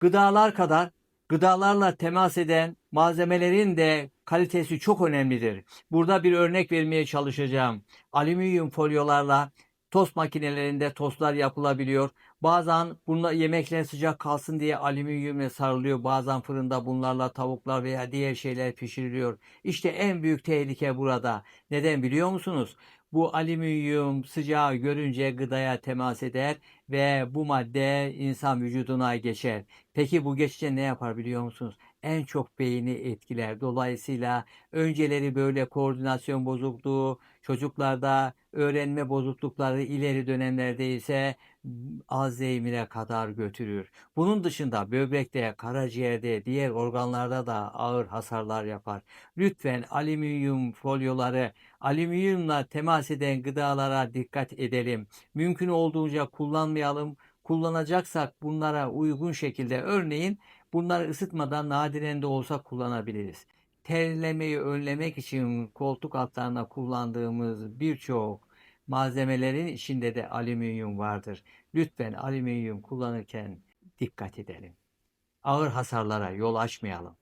Gıdalar kadar gıdalarla temas eden malzemelerin de kalitesi çok önemlidir. Burada bir örnek vermeye çalışacağım. Alüminyum folyolarla tost makinelerinde tostlar yapılabiliyor. Bazen bunlar yemekler sıcak kalsın diye alüminyumla sarılıyor. Bazen fırında bunlarla tavuklar veya diğer şeyler pişiriliyor. İşte en büyük tehlike burada. Neden biliyor musunuz? Bu alüminyum sıcağı görünce gıdaya temas eder ve bu madde insan vücuduna geçer. Peki bu geçince ne yapar biliyor musunuz? En çok beyni etkiler. Dolayısıyla önceleri böyle koordinasyon bozukluğu, çocuklarda öğrenme bozuklukları ileri dönemlerde ise Alzheimer'e kadar götürür. Bunun dışında böbrekte, karaciğerde, diğer organlarda da ağır hasarlar yapar. Lütfen alüminyum folyoları, alüminyumla temas eden gıdalara dikkat edelim. Mümkün olduğunca kullanmayalım. Kullanacaksak bunlara uygun şekilde örneğin bunları ısıtmadan nadiren de olsa kullanabiliriz. Terlemeyi önlemek için koltuk altlarına kullandığımız birçok malzemelerin içinde de alüminyum vardır. Lütfen alüminyum kullanırken dikkat edelim. Ağır hasarlara yol açmayalım.